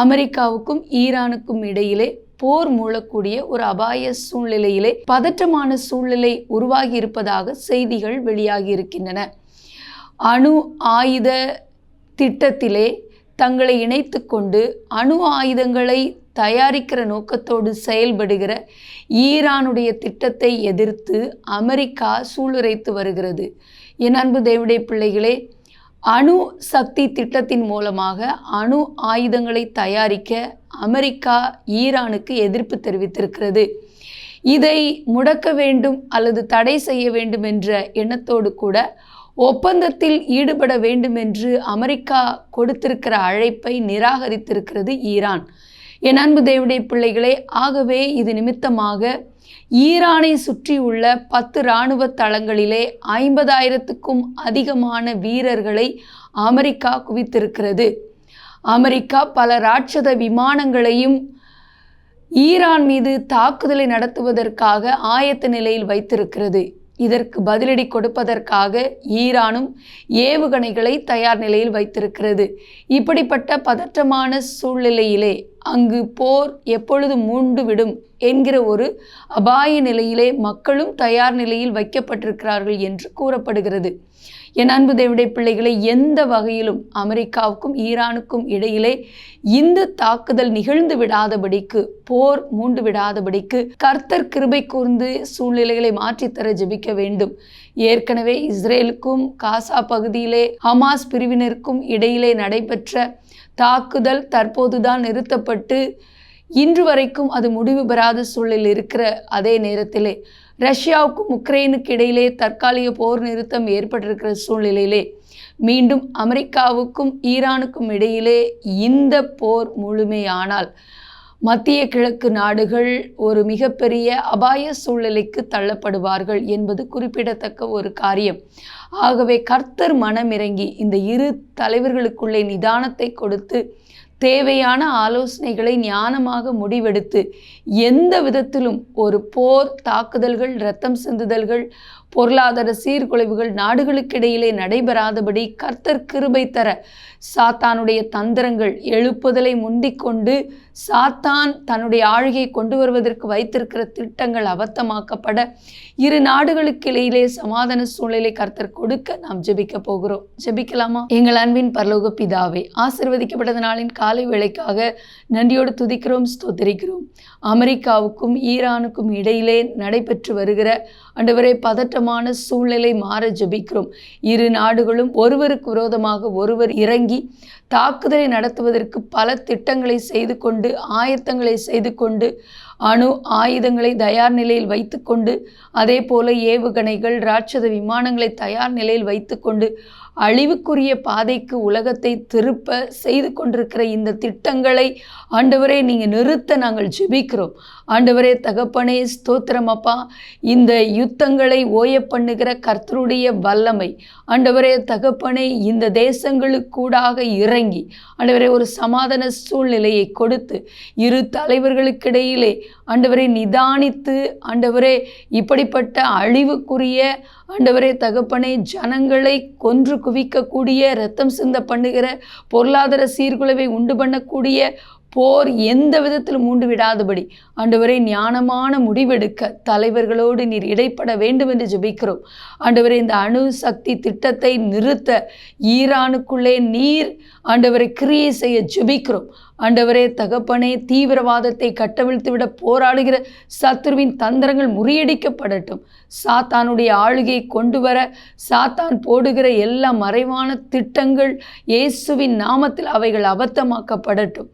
அமெரிக்காவுக்கும் ஈரானுக்கும் இடையிலே போர் மூழக்கூடிய ஒரு அபாய சூழ்நிலையிலே பதற்றமான சூழ்நிலை உருவாகி இருப்பதாக செய்திகள் வெளியாகி இருக்கின்றன. அணு ஆயுத திட்டத்திலே தங்களை இணைத்து கொண்டு அணு ஆயுதங்களை தயாரிக்கிற நோக்கத்தோடு செயல்படுகிற ஈரானுடைய திட்டத்தை எதிர்த்து அமெரிக்கா சூளுரைத்து வருகிறது. என் அன்பு தேவடைய பிள்ளைகளே அணு சக்தி திட்டத்தின் மூலமாக அணு ஆயுதங்களை தயாரிக்க அமெரிக்கா ஈரானுக்கு எதிர்ப்பு தெரிவித்திருக்கிறது. இதை முடக்க வேண்டும் அல்லது தடை செய்ய வேண்டும் என்ற எண்ணத்தோடு கூட ஒப்பந்தத்தில் ஈடுபட வேண்டும் என்று அமெரிக்கா கொடுத்திருக்கிற அழைப்பை நிராகரித்திருக்கிறது ஈரான். என் அன்பு தேவடைய பிள்ளைகளே ஆகவே இது நிமித்தமாக ஈரானை சுற்றியுள்ள பத்து இராணுவ தளங்களிலே ஐம்பதாயிரத்துக்கும் அதிகமான வீரர்களை அமெரிக்கா குவித்திருக்கிறது. அமெரிக்கா பல ராட்சத விமானங்களையும் ஈரான் மீது தாக்குதலை நடத்துவதற்காக ஆயத்த நிலையில் வைத்திருக்கிறது. இதற்கு பதிலடி கொடுப்பதற்காக ஈரானும் ஏவுகணைகளை தயார் நிலையில் வைத்திருக்கிறது. இப்படிப்பட்ட பதற்றமான சூழ்நிலையிலே அங்கு போர் எப்பொழுது மூண்டுவிடும் என்கிற ஒரு அபாய நிலையிலே மக்களும் தயார் நிலையில் வைக்கப்பட்டிருக்கிறார்கள் என்று கூறப்படுகிறது. என் அன்பு தேவிடைய பிள்ளைகளை எந்த வகையிலும் அமெரிக்காவுக்கும் ஈரானுக்கும் இடையிலே இந்த தாக்குதல் நிகழ்ந்து விடாதபடிக்கு போர் மூண்டு விடாதபடிக்கு கர்த்தர் கிருபை கூர்ந்து சூழ்நிலைகளை மாற்றித்தர ஜெபிக்க வேண்டும். ஏற்கனவே இஸ்ரேலுக்கும் காசா பகுதியிலே ஹமாஸ் பிரிவினருக்கும் இடையிலே நடைபெற்ற தாக்குதல் தற்போதுதான் நிறுத்தப்பட்டு இன்று வரைக்கும் அது முடிவு பெறாத சூழலில் இருக்கிற அதே நேரத்திலே ரஷ்யாவுக்கும் உக்ரைனுக்கு இடையிலே தற்காலிக போர் நிறுத்தம் ஏற்பட்டிருக்கிற சூழ்நிலையிலே மீண்டும் அமெரிக்காவுக்கும் ஈரானுக்கும் இடையிலே இந்த போர் முழுமையானால் மத்திய கிழக்கு நாடுகள் ஒரு மிகப்பெரிய அபாய சூழ்நிலைக்கு தள்ளப்படுவார்கள் என்பது குறிப்பிடத்தக்க ஒரு காரியம். ஆகவே கர்த்தர் மனமிறங்கி இந்த இரு தலைவர்களுக்குள்ளே நிதானத்தை கொடுத்து தேவையான ஆலோசனைகளை ஞானமாக முடிவெடுத்து எந்த விதத்திலும் ஒரு போர் தாக்குதல்கள் இரத்தம் சிந்துதல்கள் பொருளாதார சீர்குலைவுகள் நாடுகளுக்கிடையிலே நடைபெறாதபடி கர்த்தர் கிருபை தர சாத்தானுடைய தந்திரங்கள் எழுப்புதலை முந்திக்கொண்டு சாத்தான் தன்னுடைய ஆழ்கையை கொண்டு வருவதற்கு வைத்திருக்கிற திட்டங்கள் அபத்தமாக்கப்பட இரு நாடுகளுக்கிடையிலே சமாதான சூழ்நிலை கர்த்தர் கொடுக்க நாம் ஜெபிக்க போகிறோம். ஜெபிக்கலாமா? எங்கள் அன்பின் பரலோக பிதாவே ஆசிர்வதிக்கப்பட்ட நாளின் காலை காலை வேளைக்காக நன்றியோடு துதிக்கிறோம் ஸ்தோத்திரிக்கிறோம். அமெரிக்காவுக்கும் ஈரானுக்கும் இடையிலே நடைபெற்று வருகிற ஆண்டவரே பதட்டமான சூழ்நிலை மாற ஜபிக்கிறோம். இரு நாடுகளும் ஒருவருக்கு விரோதமாக ஒருவர் இறங்கி தாக்குதலை நடத்துவதற்கு பல திட்டங்களை செய்து கொண்டு ஆயத்தங்களை செய்து கொண்டு அணு ஆயுதங்களை தயார் நிலையில் வைத்துக்கொண்டு அதே போல ஏவுகணைகள் ராட்சத விமானங்களை தயார் நிலையில் வைத்துக்கொண்டு அழிவுக்குரிய பாதைக்கு உலகத்தை திருப்ப செய்து கொண்டிருக்கிற இந்த திட்டங்களை ஆண்டவரே நீங்கள் நிறுத்த நாங்கள் ஜெபிக்கிறோம். ஆண்டவரே தகப்பனே ஸ்தோத்திரம் அப்பா. இந்த யுத்தங்களை ஓய பண்ணுகிற கர்த்தருடைய வல்லமை. ஆண்டவரே தகப்பனே இந்த தேசங்களுக்கூடாக இறங்கி ஆண்டவரே ஒரு சமாதான சூழ்நிலையை கொடுத்து இரு தலைவர்களுக்கிடையிலே ஆண்டவரை நிதானித்து ஆண்டவரே இப்படிப்பட்ட அழிவுக்குரிய ஆண்டவரே தகப்பனே ஜனங்களை கொன்று குவிக்கக்கூடிய ரத்தம் சிந்த பண்ணுகிற பொருளாதார சீர்குலைவை உண்டு பண்ணக்கூடிய போர் எந்த விதத்தில் மூண்டு விடாதபடி. ஆண்டவரை ஞானமான முடிவெடுக்க தலைவர்களோடு நீர் இடைப்பட வேண்டும் என்று ஜெபிக்கிறோம். ஆண்டவரை இந்த அணு சக்தி திட்டத்தை நிறுத்த ஈரானுக்குள்ளே நீர் ஆண்டவரை கிரியை செய்ய ஜெபிக்கிறோம். ஆண்டவரே தகப்பனே தீவிரவாதத்தை கட்டவிழ்த்துவிட போராடுகிற சத்ருவின் தந்திரங்கள் முறியடிக்கப்படட்டும். சாத்தானுடைய ஆளுகை கொண்டு வர சாத்தான் போடுகிற எல்லா மறைவான திட்டங்கள் இயேசுவின் நாமத்தில் அவைகள் அபத்தமாக்கப்படட்டும்.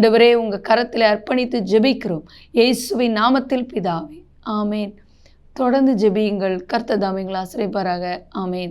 ஆண்டவரே உங்கள் கரத்தில் அர்ப்பணித்து ஜெபிக்கிறோம். இயேசுவின் நாமத்தில் பிதாவே. ஆமேன். தொடர்ந்து ஜெபியுங்கள். கர்த்ததாமிங்கள் ஆசிரியப்பாராக ஆமேன்.